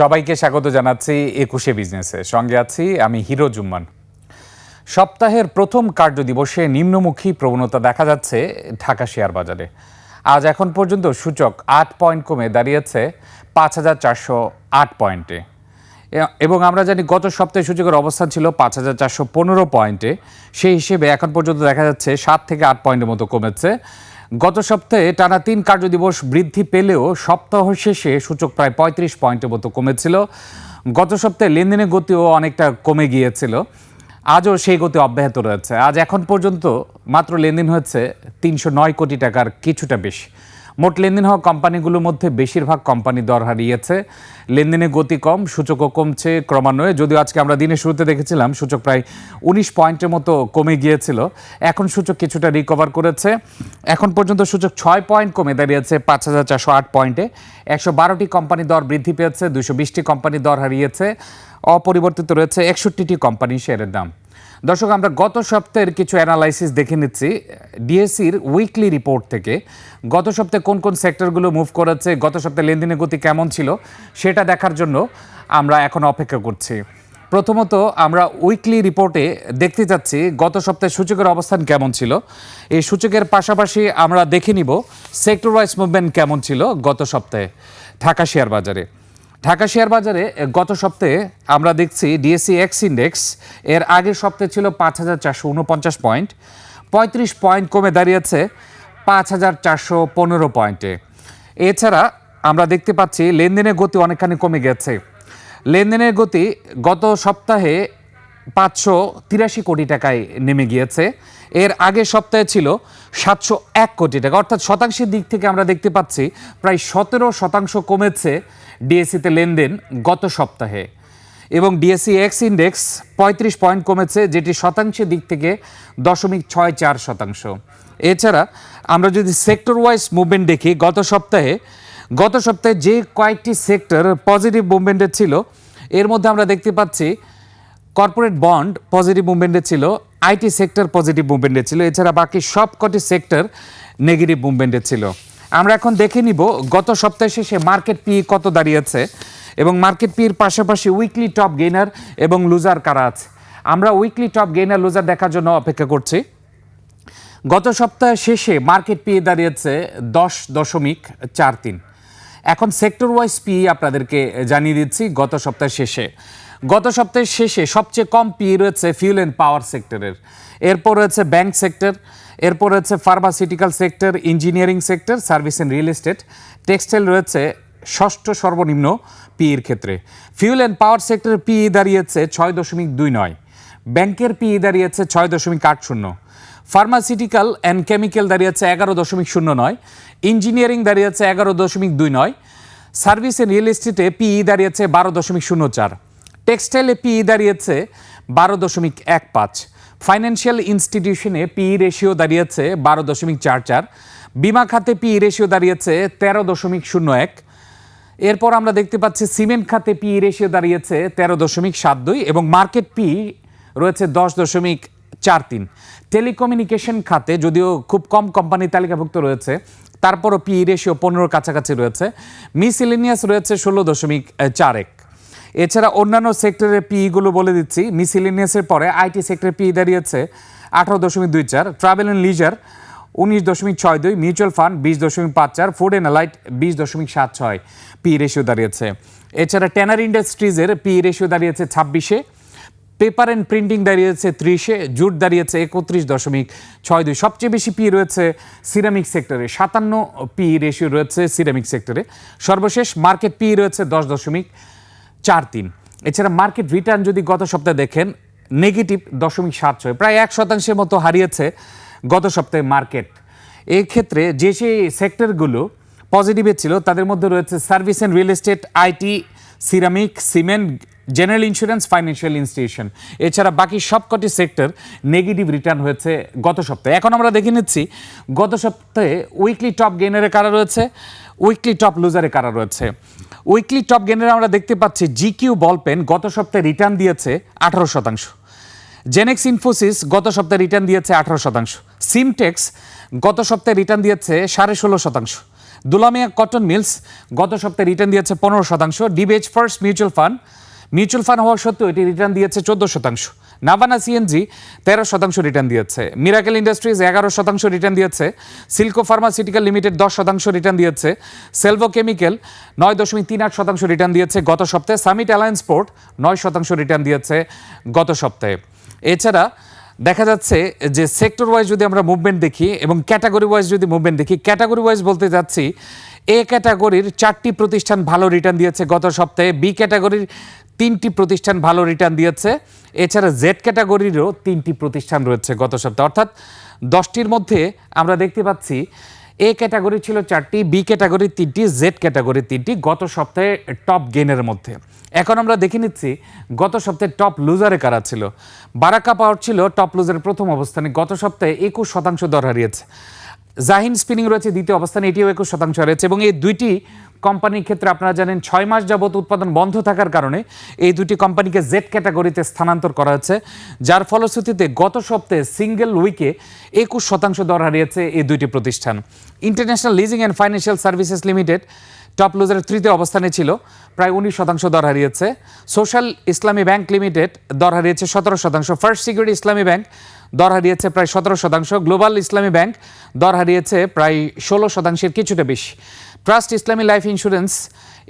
সবাইকে স্বাগত জানাচ্ছি একুশে বিজনেসে। সঙ্গে আছি আমি হিরো জুম্মান। সপ্তাহের প্রথম কার্যদিবসে নিম্নমুখী প্রবণতা দেখা যাচ্ছে ঢাকা শেয়ার বাজারে। আজ এখন পর্যন্ত সূচক আট পয়েন্ট কমে দাঁড়িয়েছে পাঁচ হাজার চারশো আট পয়েন্টে। এবং আমরা জানি গত সপ্তাহে সূচকের অবস্থান ছিল পাঁচ হাজার চারশো পনেরো পয়েন্টে। সেই হিসেবে এখন পর্যন্ত দেখা যাচ্ছে সাত থেকে আট পয়েন্টের মতো কমেছে। গত সপ্তাহে টানা তিন কার্যদিবস বৃদ্ধি পেলেও সপ্তাহ শেষে সূচক প্রায় পঁয়ত্রিশ পয়েন্টের মতো কমেছিল। গত সপ্তাহে লেনদেনের গতিও অনেকটা কমে গিয়েছিল। আজও সেই গতি অব্যাহত রয়েছে। আজ এখন পর্যন্ত মাত্র লেনদেন হয়েছে তিনশো নয় কোটি টাকার কিছুটা বেশি। মোট লেনদেন হওয়া কোম্পানিগুলোর মধ্যে বেশিরভাগ কোম্পানি দর হারিয়েছে। লেনদেনে গতি কম, সূচকও কমছে ক্রমান্বয়ে। যদিও আজকে আমরা দিনের শুরুতে দেখেছিলাম, সূচক প্রায় উনিশ পয়েন্টের মতো কমে গিয়েছিল। এখন সূচক কিছুটা রিকভার করেছে। এখন পর্যন্ত সূচক ছয় পয়েন্ট কমে দাঁড়িয়েছে পাঁচ হাজার চারশো আট পয়েন্টে। একশো বারোটি কোম্পানি দর বৃদ্ধি পেয়েছে দুশো বিশটি কোম্পানি দর হারিয়েছে। অপরিবর্তিত রয়েছে একষট্টিটি কোম্পানি শেয়ারের দাম। দর্শক, আমরা গত সপ্তাহের কিছু অ্যানালাইসিস দেখে নিচ্ছি। ডিএসসির উইকলি রিপোর্ট থেকে গত সপ্তাহে কোন কোন সেক্টরগুলো মুভ করেছে, গত সপ্তাহে লেনদেনের গতি কেমন ছিল, সেটা দেখার জন্য আমরা এখন অপেক্ষা করছি। প্রথমত, আমরা উইকলি রিপোর্টে দেখতে যাচ্ছি গত সপ্তাহে সূচকের অবস্থান কেমন ছিল। এই সূচকের পাশাপাশি আমরা দেখে নিব সেক্টর ওয়াইজ মুভমেন্ট কেমন ছিল গত সপ্তাহে ঢাকা শেয়ার বাজারে। ঢাকা শেয়ার বাজারে গত সপ্তাহে আমরা দেখছি ডিএসসি এক্স ইন্ডেক্স, এর আগের সপ্তাহে ছিল পাঁচ হাজার চারশো উনপঞ্চাশ পয়েন্ট, পঁয়ত্রিশ পয়েন্ট কমে দাঁড়িয়েছে পাঁচ হাজার চারশো পনেরো পয়েন্টে। এছাড়া আমরা দেখতে পাচ্ছি লেনদেনের গতি অনেকখানি কমে গেছে। লেনদেনের গতি গত সপ্তাহে পাঁচশো তিরাশি কোটি টাকায় নেমে গিয়েছে। এর আগের সপ্তাহে ছিল সাতশো এক কোটি টাকা। অর্থাৎ শতাংশের দিক থেকে আমরা দেখতে পাচ্ছি প্রায় সতেরো শতাংশ কমেছে ডিএসসিতে লেনদেন গত সপ্তাহে। এবং ডিএসসি এক্স ইন্ডেক্স পঁয়ত্রিশ পয়েন্ট কমেছে, যেটি শতাংশের দিক থেকে দশমিক ছয় চার শতাংশ। এছাড়া আমরা যদি সেক্টর ওয়াইজ মুভমেন্ট দেখি, গত সপ্তাহে গত সপ্তাহে যে কয়েকটি সেক্টর পজিটিভ মুভমেন্টে ছিল, এর মধ্যে আমরা দেখতে পাচ্ছি কর্পোরেট বন্ড পজিটিভ মুভমেন্টে ছিল আইটি সেক্টর পজিটিভ মুভমেন্টে ছিল, এছাড়া বাকি সব কটি সেক্টর নেগেটিভ মুভমেন্টে ছিল। আমরা এখন দেখে নিব, গত সপ্তাহে শেষে মার্কেট পি কত দাঁড়িয়েছে এবং মার্কেট পির পাশাপাশি উইকলি টপ গেইনার এবং লুজার কারা আছে। আমরা উইকলি টপ গেইনার, লুজার দেখার জন্য অপেক্ষা করছি। গত সপ্তাহে শেষে মার্কেট পি দাঁড়িয়েছে দশ দশমিক চার তিন। এখন সেক্টর ওয়াইজ পি আপনাদেরকে জানিয়ে দিচ্ছি, গত সপ্তাহের শেষে। গত সপ্তাহের শেষে সবচেয়ে কম পি রয়েছে ফিউল অ্যান্ড পাওয়ার সেক্টরের এরপর রয়েছে ব্যাংক সেক্টর এরপর রয়েছে pharmaceutical sector engineering sector service and real estate textile রয়েছে ষষ্ঠ সর্বনিম্ন পি এর ক্ষেত্রে। ফিউল অ্যান্ড পাওয়ার সেক্টরের পি দাঁড়িয়েছে ছয় দশমিক দুই নয়। ব্যাংকের পি দাঁড়িয়েছে ছয় দশমিক আট শূন্য। ফার্মাসিউটিক্যাল অ্যান্ড কেমিক্যাল দাঁড়িয়েছে এগারো দশমিক শূন্য নয়। ইঞ্জিনিয়ারিং দাঁড়িয়েছে এগারো দশমিক দুই নয়। সার্ভিস অ্যান্ড রিয়েল এস্টেটে পিই দাঁড়িয়েছে বারো দশমিক শূন্য চার। টেক্সটাইলে পিই দাঁড়িয়েছে বারো দশমিক এক পাঁচ। ফাইন্যান্সিয়াল ইনস্টিটিউশনে পিই রেশিও দাঁড়িয়েছে বারো দশমিক চার চার। বিমা খাতে পিই রেশিও দাঁড়িয়েছে তেরো দশমিক শূন্য এক। এরপর আমরা দেখতে পাচ্ছি সিমেন্ট খাতে পি রেশিও দাঁড়িয়েছে তেরো দশমিক সাত দুই এবং মার্কেট পি রয়েছে দশ দশমিক চার তিন। টেলিকমিউনিকেশন খাতে যদিও খুব কম কোম্পানি তালিকাভুক্ত রয়েছে, তারপরও পি রেশিও পনেরোর কাছাকাছি রয়েছে। মিসিলিনিয়াস রয়েছে ষোলো দশমিক চার এক। এছাড়া অন্যান্য সেক্টরের পিগুলো বলে দিচ্ছি মিসিলিনিয়াসের পরে আইটি সেক্টরের পি দাঁড়িয়েছে আঠারো দশমিক দুই চার ট্রাভেল অ্যান্ড লিজার উনিশ দশমিক ছয় দুই মিউচুয়াল ফান্ড বিশ দশমিক পাঁচ চার ফুড অ্যান্ড লাইট বিশ দশমিক সাত ছয় পি রেশিও দাঁড়িয়েছে। এছাড়া ট্যানার ইন্ডাস্ট্রিজের পি রেশিও দাঁড়িয়েছে ছাব্বিশে পেপার অ্যান্ড প্রিন্টিং দাঁড়িয়েছে ত্রিশে জুট দাঁড়িয়েছে একত্রিশ দশমিক ছয় দুই। সবচেয়ে বেশি পি রয়েছে সিরামিক সেক্টরে সাতান্ন পি রেশিও রয়েছে সিরামিক সেক্টরে সর্বশেষ মার্কেট পি রয়েছে দশ দশমিক চার তিন। এছাড়া মার্কেট রিটার্ন যদি গত সপ্তাহে দেখেন নেগেটিভ দশমিক সাত ছয়, প্রায় এক শতাংশের মতো হারিয়েছে গত সপ্তাহে মার্কেট এক্ষেত্রে যে সেই সেক্টরগুলো পজিটিভে ছিল, তাদের মধ্যে রয়েছে service and real estate IT ceramic cement general insurance financial institution এছাড়া বাকি সবকটি সেক্টর নেগেটিভ রিটার্ন হয়েছে গত সপ্তাহে। এখন আমরা দেখে নিচ্ছি, গত সপ্তাহে উইকলি টপ গেইনারে কারা রয়েছে? উইকলি টপ লুজারে কারা রয়েছে? উইকলি টপ গেইনারে আমরা দেখতে পাচ্ছি জিকিউ বল পেন গত সপ্তাহে রিটার্ন দিয়েছে আঠারো শতাংশ। জেনেক্স ইনফোসিস গত সপ্তাহে রিটার্ন দিয়েছে আঠারো শতাংশ। সিমটেক্স গত সপ্তাহে রিটার্ন দিয়েছে সাড়ে ষোলো শতাংশ। দুলামিয়া কটন মিলস গত সপ্তাহে রিটার্ন দিয়েছে পনেরো শতাংশ। DBH first mutual fund mutual fund হওয়া সত্ত্বেও এটি রিটার্ন দিয়েছে চোদ্দ শতাংশ। নাভানা সিএনজি তেরো শতাংশ রিটার্ন দিয়েছে। মিরাকেল ইন্ডাস্ট্রিজ এগারো শতাংশ রিটার্ন দিয়েছে। সিল্কো ফার্মাসিউটিক্যাল লিমিটেড দশ শতাংশ রিটার্ন দিয়েছে। সেলভো কেমিক্যাল নয় দশমিক তিন আট শতাংশ রিটার্ন দিয়েছে গত সপ্তাহে। সামিট অ্যালায়েন্স পোর্ট নয় শতাংশ রিটার্ন দিয়েছে গত সপ্তাহে। এছাড়া দেখা যাচ্ছে যে সেক্টর ওয়াইজ যদি আমরা মুভমেন্ট দেখি এবং ক্যাটাগরি ওয়াইজ যদি মুভমেন্ট দেখি ক্যাটাগরি ওয়াইজ বলতে যাচ্ছি, এ ক্যাটাগরির চারটি প্রতিষ্ঠান ভালো রিটার্ন দিয়েছে গত সপ্তাহে, বি ক্যাটাগরির তিনটি প্রতিষ্ঠান ভালো রিটার্ন দিয়েছে, এছাড়া জেড ক্যাটাগরিরও তিনটি প্রতিষ্ঠান রয়েছে গত সপ্তাহে। অর্থাৎ দশটির মধ্যে আমরা দেখতে পাচ্ছি এ ক্যাটাগরি ছিল চারটি, বি ক্যাটাগরি তিনটি, জেড ক্যাটাগরি তিনটি, গত সপ্তাহে টপ গেনের মধ্যে। এখন আমরা দেখে নিচ্ছি, গত সপ্তাহে টপ লুজারে কারা ছিল? বারাকা পাওয়ার ছিল টপ লুজারের প্রথম অবস্থানে, গত সপ্তাহে একুশ শতাংশ দর হারিয়েছে। জাহিন স্পিনিং রয়েছে, দ্বিতীয় অবস্থানে, এটিও একুশ শতাংশ রয়েছে এবং এই দুইটি কোম্পানির ক্ষেত্রে আপনারা জানেন ছয় মাস যাবত উৎপাদন বন্ধ থাকার কারণে এই দুটি কোম্পানিকে জেড ক্যাটাগরিতে স্থানান্তর করা হয়েছে যার ফলশ্রুতিতে গত সপ্তাহে সিঙ্গেল উইকে একুশ শতাংশ দর হারিয়েছে এই দুইটি প্রতিষ্ঠান। International leasing and financial services limited top লুজারের তৃতীয় অবস্থানে ছিল, প্রায় উনিশ শতাংশ দর হারিয়েছে। সোশ্যাল ইসলামী ব্যাংক লিমিটেড দর হারিয়েছে সতেরো শতাংশ। ফার্স্ট সিকিউরিটি ইসলামী ব্যাংক দর হারিয়েছে প্রায় সতেরো শতাংশ। গ্লোবাল ইসলামী ব্যাংক দর হারিয়েছে প্রায় ষোলো শতাংশের কিছুটা বেশি। ট্রাস্ট ইসলামী লাইফ ইন্স্যুরেন্স,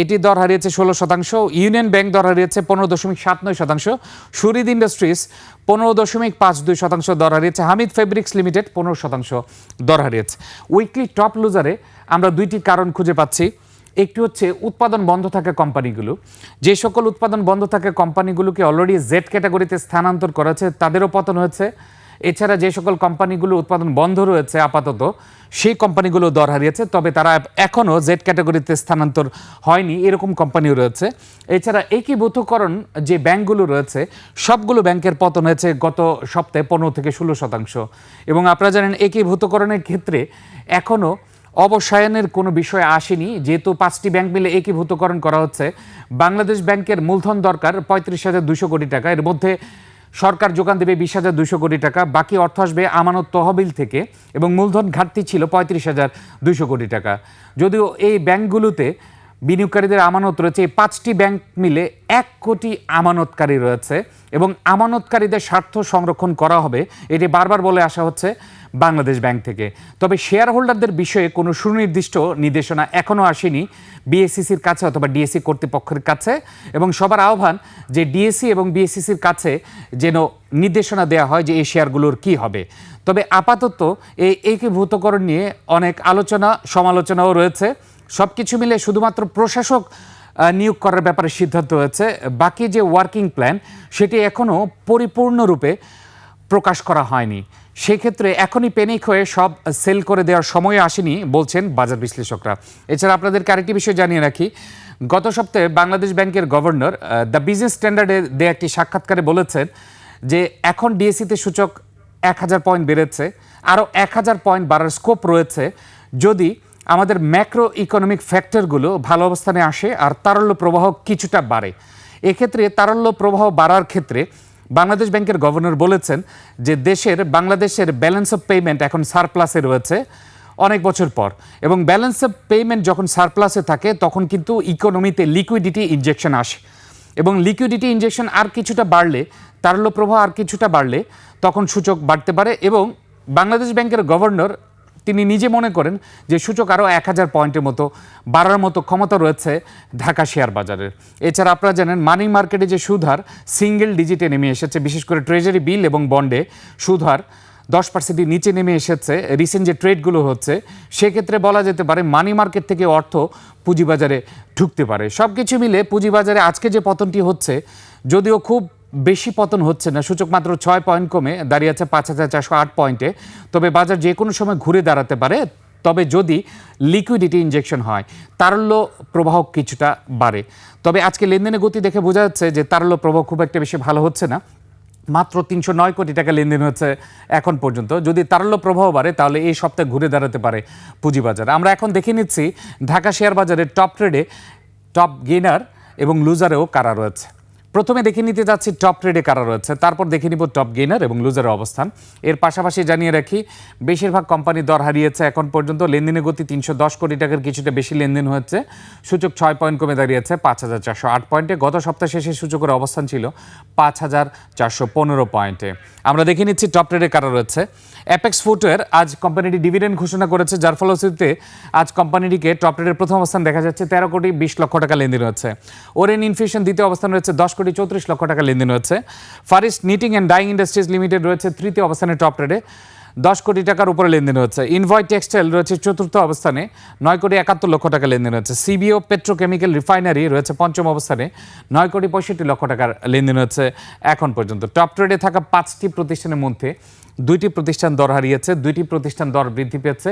এটি দর হারিয়েছে ষোলো শতাংশ। ইউনিয়ন ব্যাংক দর হারিয়েছে পনেরো দশমিক সাত নয় শতাংশ। সুরিদ ইন্ডাস্ট্রিজ পনেরো দশমিক পাঁচ দুই শতাংশ দর হারিয়েছে। হামিদ ফেব্রিক্স লিমিটেড পনেরো শতাংশ দর হারিয়েছে। উইকলি টপ লুজারে আমরা দুইটি কারণ খুঁজে পাচ্ছি। একটি হচ্ছে উৎপাদন বন্ধ থাকা কোম্পানিগুলো। যে সকল উৎপাদন বন্ধ থাকা কোম্পানিগুলোকে অলরেডি জেড ক্যাটাগরিতে স্থানান্তর করা হয়েছে তাদেরও পতন হয়েছে। এছাড়া যে সকল কোম্পানিগুলো উৎপাদন বন্ধ রয়েছে আপাতত, সেই কোম্পানিগুলো দর হারিয়েছে, তবে তারা এখনও জেড ক্যাটাগরিতে স্থানান্তর হয়নি, এরকম কোম্পানিও রয়েছে। এছাড়া একীভূতকরণ যে ব্যাংকগুলো রয়েছে, সবগুলো ব্যাংকের পতন হয়েছে গত সপ্তাহে পনেরো থেকে ষোলো শতাংশ। এবং আপনারা জানেন একীভূতকরণের ক্ষেত্রে এখনও অবসায়নের কোনো বিষয় আসেনি, যেহেতু পাঁচটি ব্যাংক মিলে একীভূতকরণ করা হচ্ছে। বাংলাদেশ ব্যাংকের মূলধন দরকার পঁয়ত্রিশ হাজার দুশো কোটি টাকা, এর মধ্যে সরকার যোগান দেবে বিশ হাজার দুশো কোটি টাকা, বাকি অর্থ আসবে আমানত তহবিল থেকে এবং মূলধন ঘাটতি ছিল পঁয়ত্রিশ হাজার দুশো কোটি টাকা। যদিও এই ব্যাংকগুলোতে বিনিয়োগকারীদের আমানত রয়েছে। এই পাঁচটি ব্যাংক মিলে এক কোটি আমানতকারী রয়েছে এবং আমানতকারীদের স্বার্থ সংরক্ষণ করা হবে। এটি বারবার বলে আসা হচ্ছে বাংলাদেশ ব্যাংক থেকে। তবে শেয়ার হোল্ডারদের বিষয়ে কোনো সুনির্দিষ্ট নির্দেশনা এখনও আসেনি বিএসসিসির কাছে অথবা ডিএসসি কর্তৃপক্ষের কাছে। এবং সবার আহ্বান যে ডিএসসি এবং বিএসসিসির কাছে যেন নির্দেশনা দেওয়া হয় যে এই শেয়ারগুলোর কি হবে। তবে আপাতত এই একীভূতকরণ নিয়ে অনেক আলোচনা, সমালোচনাও রয়েছে। সব কিছু মিলে শুধুমাত্র প্রশাসক নিয়োগ করার ব্যাপারে সিদ্ধান্ত হয়েছে। বাকি যে ওয়ার্কিং প্ল্যান সেটি এখনও পরিপূর্ণরূপে প্রকাশ করা হয়নি। সেক্ষেত্রে এখনই পেনিক হয়ে সব সেল করে দেওয়ার সময় আসেনি বলছেন বাজার বিশ্লেষকরা। এছাড়া আপনাদেরকে আরেকটি বিষয় জানিয়ে রাখি। গত সপ্তাহে বাংলাদেশ ব্যাংকের গভর্নর দ্য বিজনেস স্ট্যান্ডার্ডে দেয়া একটি সাক্ষাৎকারে বলেছেন যে এখন ডিএসিতে সূচক এক হাজার পয়েন্ট বেড়েছে। আরও এক হাজার পয়েন্ট বাড়ার স্কোপ রয়েছে। যদি আমাদের ম্যাক্রো ইকোনমিক ফ্যাক্টরগুলো ভালো অবস্থানে আসে আর তারল্য প্রবাহ কিছুটা বাড়ে। এক্ষেত্রে তারল্য প্রবাহ বাড়ার ক্ষেত্রে বাংলাদেশ ব্যাংকের গভর্নর বলেছেন যে দেশের, বাংলাদেশের ব্যালেন্স অফ পেমেন্ট এখন সারপ্লাসে রয়েছে অনেক বছর পর এবং ব্যালেন্স অফ পেমেন্ট যখন সারপ্লাসে থাকে তখন কিন্তু ইকোনমিতে লিকুইডিটি ইনজেকশন আসে এবং লিকুইডিটি ইনজেকশন আর কিছুটা বাড়লে, তারল্য প্রবাহ আর কিছুটা বাড়লে তখন সূচক বাড়তে পারে এবং বাংলাদেশ ব্যাংকের গভর্নর তিনি নিজে মনে করেন যে সূচক আরও এক হাজার পয়েন্টের মতো বাড়ার মতো ক্ষমতা রয়েছে ঢাকা শেয়ার বাজারের। এছাড়া আপনারা জানেন মানি মার্কেটে যে সুধার সিঙ্গেল ডিজিটে নেমে এসেছে, বিশেষ করে ট্রেজারি বিল এবং বন্ডে সুদহার দশ পার্সেন্টের নিচে নেমে এসেছে। রিসেন্ট যে ট্রেডগুলো হচ্ছে, সেক্ষেত্রে বলা যেতে পারে মানি মার্কেট থেকে অর্থ পুঁজিবাজারে ঢুকতে পারে। সব কিছু মিলে পুঁজিবাজারে আজকে যে পতনটি হচ্ছে, যদিও খুব বেশি পতন হচ্ছে না। সূচক মাত্র ছয় পয়েন্ট কমে দাঁড়িয়ে আছে পাঁচ হাজার চারশো আট পয়েন্টে তবে বাজার যে কোনো সময় ঘুরে দাঁড়াতে পারে, তবে যদি লিকুইডিটি ইনজেকশন হয়, তারল্য প্রবাহ কিছুটা বাড়ে। তবে আজকে লেনদেনের গতি দেখে বোঝা যাচ্ছে যে তারল্য প্রবাহ খুব একটা বেশি ভালো হচ্ছে না। মাত্র তিনশো নয় কোটি টাকা লেনদেন হচ্ছে এখন পর্যন্ত। যদি তারল্য প্রবাহ বাড়ে, তাহলে এই সপ্তাহে ঘুরে দাঁড়াতে পারে পুঁজিবাজার। আমরা এখন দেখে নিচ্ছি ঢাকা শেয়ার বাজারের টপ ট্রেডে টপ গেইনার এবং লুজারেও কারা রয়েছে। প্রথমে দেখে নিতে যাচ্ছি টপ ট্রেডে কারা রয়েছে, তারপর দেখে নিব টপ গেইনার এবং লুজারের অবস্থান। এর পাশাপাশি জানিয়ে রাখি, বেশিরভাগ কোম্পানি দর হারিয়েছে এখন পর্যন্ত, লেনদেনের গতি তিনশো দশ কোটি টাকার কিছুটা বেশি লেনদেন হচ্ছে সূচক ছয় পয়েন্ট কমে দাঁড়িয়েছে, পাঁচ হাজার চারশো আট পয়েন্টে গত সপ্তাহ শেষে সূচকের অবস্থান ছিল পাঁচ হাজার চারশো পনেরো পয়েন্টে আমরা দেখে নিচ্ছি টপ ট্রেডে কারা রয়েছে। অ্যাপেক্স ফুটওয়্যার আজ কোম্পানিটি ডিভিডেন্ড ঘোষণা করেছে, যার ফলশ্রুতিতে আজ কোম্পানিটিকে টপ ট্রেডের প্রথম অবস্থান দেখা যাচ্ছে, তেরো কোটি বিশ লক্ষ টাকা লেনদেন হচ্ছে ওরেন ইনফিউশন দ্বিতীয় অবস্থান রয়েছে, দশ কোটি চৌত্রিশ লক্ষ টাকা লেনদেন হচ্ছে। Far East knitting and dyeing industries limited রয়েছে তৃতীয় অবস্থানে টপ ট্রেডে দশ কোটি টাকার উপরে লেনদেন হচ্ছে। ইনভয় টেক্সটাইল রয়েছে চতুর্থ অবস্থানে, নয় কোটি একাত্তর লক্ষ টাকা লেনদেন হচ্ছে। সিবিও পেট্রোকেমিক্যাল রিফাইনারি রয়েছে পঞ্চম অবস্থানে, নয় কোটি পঁয়ষট্টি লক্ষ টাকার লেনদেন হচ্ছে এখন পর্যন্ত। টপ ট্রেডে থাকা পাঁচটি প্রতিষ্ঠানের মধ্যে দুইটি প্রতিষ্ঠান দর হারিয়েছে, দুইটি প্রতিষ্ঠান দর বৃদ্ধি পেয়েছে,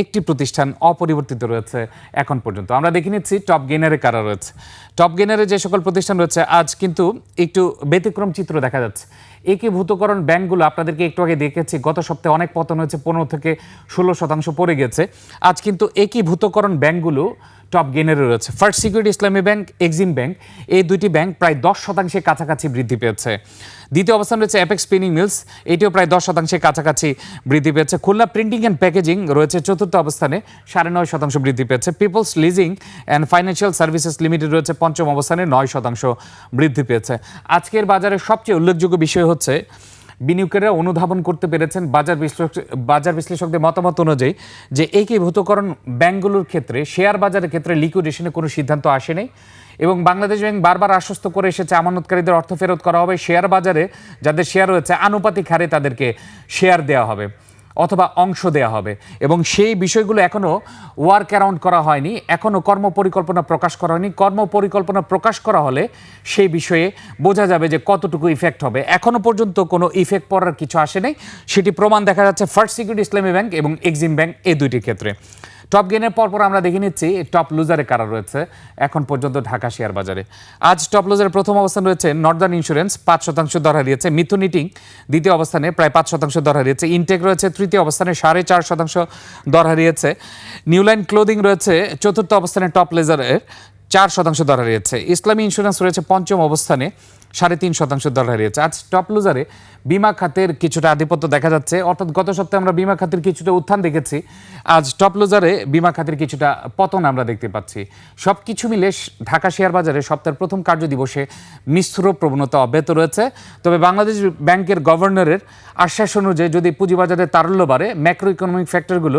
একটি প্রতিষ্ঠান অপরিবর্তিত রয়েছে এখন পর্যন্ত। আমরা দেখে নিচ্ছি টপ গেনারে কারা রয়েছে। টপ গেনারে যে সকল প্রতিষ্ঠান রয়েছে, আজ কিন্তু একটু ব্যতিক্রম চিত্র দেখা যাচ্ছে। একীভূতকরণ ব্যাংকগুলো আপনাদেরকে একটু আগে দেখেছি, গত সপ্তাহে অনেক পতন হয়েছে, পনেরো থেকে ষোলো শতাংশ পড়ে গেছে। আজ কিন্তু একীভূতকরণ ব্যাংকগুলো টপ গেনারে রয়েছে। First security Islami bank EXIM bank এই দুইটি ব্যাংক প্রায় দশ শতাংশের কাছাকাছি বৃদ্ধি পেয়েছে। দ্বিতীয় অবস্থান রয়েছে অ্যাপেক্স স্পিনিং মিলস এটিও প্রায় দশ শতাংশের কাছাকাছি বৃদ্ধি পেয়েছে। খুলনা প্রিন্টিং অ্যান্ড প্যাকেজিং রয়েছে চতুর্থ অবস্থানে, সাড়ে নয় শতাংশ বৃদ্ধি পেয়েছে। Peoples leasing and financial services limited রয়েছে পঞ্চম অবস্থানে, নয় শতাংশ বৃদ্ধি পেয়েছে। আজকের বাজারে সবচেয়ে উল্লেখযোগ্য বিষয় হচ্ছে বিনিয়োগকারীরা অনুধাবন করতে পেরেছেন বাজার বিশ্লেষক বাজার বিশ্লেষকদের মতামত অনুযায়ী যে একীভূতকরণ ব্যাংকগুলোর ক্ষেত্রে, শেয়ার বাজারের ক্ষেত্রে লিকুইডেশনে কোনো সিদ্ধান্ত আসেনি এবং বাংলাদেশ ব্যাংক বারবার আশ্বস্ত করে এসেছে আমানতকারীদের অর্থ ফেরত করা হবে। শেয়ার বাজারে যাদের শেয়ার রয়েছে, আনুপাতিক হারে তাদেরকে শেয়ার দেওয়া হবে। অথবা অংশ দেয়া হবে। এবং সেই বিষয়গুলো এখনও ওয়ার্ক অ্যারাউন্ড করা হয়নি। এখনও কর্মপরিকল্পনা প্রকাশ করা হয়নি। কর্ম পরিকল্পনা প্রকাশ করা হলে সেই বিষয়ে বোঝা যাবে যে কতটুকু ইফেক্ট হবে। এখনও পর্যন্ত কোনো ইফেক্ট পড়ার কিছু আসে নাই। সেটি প্রমাণ দেখা যাচ্ছে ফার্স্ট সিকিউরিটি ইসলামী ব্যাংক এবং এক্সিম ব্যাংক এই দুইটি ক্ষেত্রে। টপ গেনের পরপর আমরা দেখে নিচ্ছি টপ লুজারে কারা রয়েছে? এখন পর্যন্ত ঢাকা শেয়ার বাজারে। আজ টপ লুজারের প্রথম অবস্থান রয়েছে নর্দার্ন ইন্স্যুরেন্স পাঁচ শতাংশ দর হারিয়েছে মিথুন ইটিং দ্বিতীয় অবস্থানে প্রায় পাঁচ শতাংশ দর হারিয়েছে ইনটেক রয়েছে, তৃতীয় অবস্থানে সাড়ে চার শতাংশ দর হারিয়েছে। নিউলাইন ক্লোদিং রয়েছে, চতুর্থ অবস্থানে টপ লেজারের চার শতাংশ দর হারিয়েছে। ইসলামী ইন্স্যুরেন্স রয়েছে পঞ্চম অবস্থানে, সাড়ে তিন শতাংশ দর হারিয়েছে। আজ টপ লুজারে বিমা খাতের কিছুটা আধিপত্য দেখা যাচ্ছে। অর্থাৎ গত সপ্তাহে আমরা বিমা খাতের কিছুটা উত্থান দেখেছি। আজ টপ লুজারে বিমা খাতের কিছুটা পতন আমরা দেখতে পাচ্ছি। সব কিছু মিলে ঢাকা শেয়ার বাজারে সপ্তাহের প্রথম কার্য দিবসে মিশ্র প্রবণতা অব্যাহত রয়েছে। তবে বাংলাদেশ ব্যাংকের গভর্নরের আশ্বাস অনুযায়ী যদি পুঁজিবাজারে তারল্য বাড়ে ম্যাক্রো ইকোনমিক ফ্যাক্টরগুলো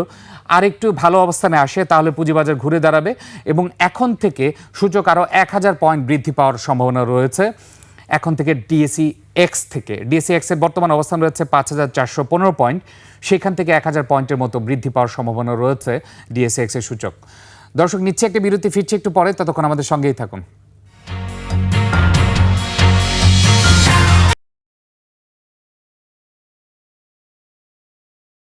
আরেকটু ভালো অবস্থানে আসে, তাহলে পুঁজিবাজার ঘুরে দাঁড়াবে। এবং এখন থেকে সূচক আরও এক হাজার পয়েন্ট বৃদ্ধি পাওয়ার সম্ভাবনা রয়েছে। এখন থেকে ডিএসি এক্স থেকে ডিএসি এক্সের বর্তমান অবস্থান রয়েছে পাঁচ হাজার চারশো পনেরো পয়েন্ট সেখান থেকে এক হাজার পয়েন্টের মতো বৃদ্ধি পাওয়ার সম্ভাবনা রয়েছে ডিএসি এক্সের সূচক। দর্শক, নিচ্ছে একটা বিরতি, ফিরছে একটু পরে, ততক্ষণ আমাদের সঙ্গেই থাকুন।